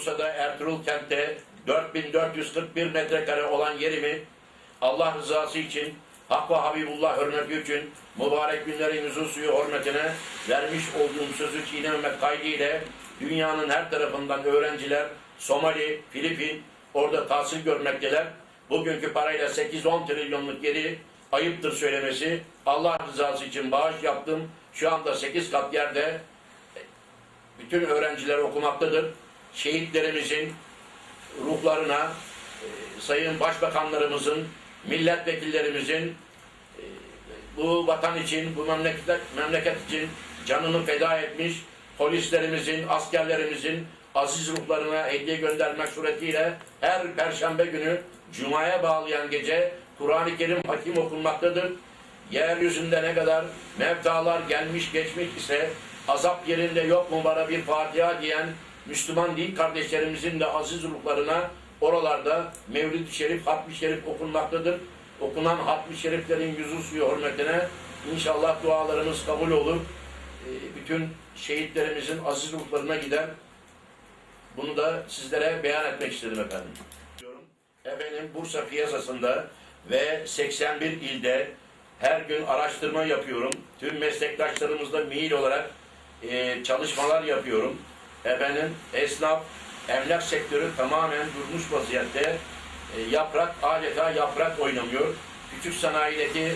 Bursa'da Ertuğrul kentte 4441 metrekare olan yerimi Allah rızası için Hak ve Habibullah hürmeti için mübarek günlerimizin suyu hürmetine vermiş olduğum sözü çiğnememek kaydıyla dünyanın her tarafından öğrenciler Somali, Filipin orada tahsil görmekteler. Bugünkü parayla 8-10 trilyonluk yeri ayıptır söylemesi. Allah rızası için bağış yaptım. Şu anda 8 kat yerde bütün öğrenciler okumaktadır. Şehitlerimizin ruhlarına, e, sayın başbakanlarımızın, milletvekillerimizin e, bu vatan için, bu memleket, memleket için canını feda etmiş polislerimizin, askerlerimizin aziz ruhlarına hediye göndermek suretiyle her perşembe günü Cuma'ya bağlayan gece Kur'an-ı Kerim hakim okunmaktadır. Yeryüzünde ne kadar mevtalar gelmiş geçmiş ise azap yerinde yok mu bana bir Fatiha diyen Müslüman din kardeşlerimizin de aziz ruhlarına oralarda Mevlid-i Şerif, Hatmi Şerif okunmaktadır. Okunan Hatmi Şeriflerin yüzü suyu hürmetine inşallah dualarımız kabul olur. Ee, Bütün şehitlerimizin aziz ruhlarına gider. Bunu da sizlere beyan etmek istedim efendim. Efendim Bursa piyasasında ve 81 ilde her gün araştırma yapıyorum. Tüm meslektaşlarımızla mail olarak e, çalışmalar yapıyorum. Efendim esnaf, emlak sektörü tamamen durmuş vaziyette. E, yaprak adeta yaprak oynamıyor. Küçük sanayideki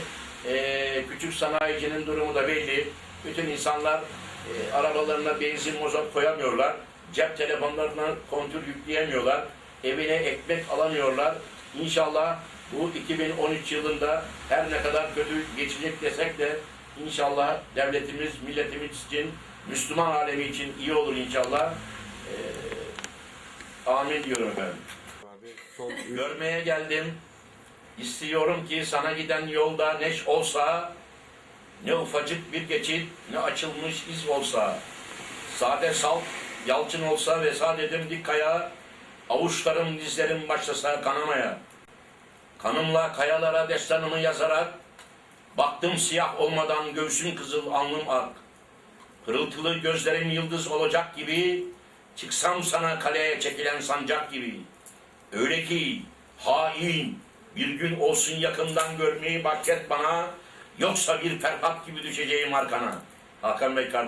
e, küçük sanayicinin durumu da belli. Bütün insanlar e, arabalarına benzin mozot koyamıyorlar. Cep telefonlarına kontür yükleyemiyorlar. Evine ekmek alamıyorlar. İnşallah bu 2013 yılında her ne kadar kötü geçecek desek de inşallah devletimiz, milletimiz için, Müslüman alemi için iyi olur inşallah. Ee, amin diyorum efendim. Abi Görmeye geldim. İstiyorum ki sana giden yolda neş olsa, ne ufacık bir geçit, ne açılmış iz olsa, sade salt, yalçın olsa ve sadedim dik kaya, avuçlarım dizlerim başlasa kanamaya. Kanımla kayalara destanımı yazarak, baktım siyah olmadan göğsüm kızıl alnım ak. Pırıltılı gözlerim yıldız olacak gibi, çıksam sana kaleye çekilen sancak gibi. Öyle ki hain bir gün olsun yakından görmeyi bahşet bana yoksa bir Ferhat gibi düşeceğim arkana. Hakan Bey kardeşim.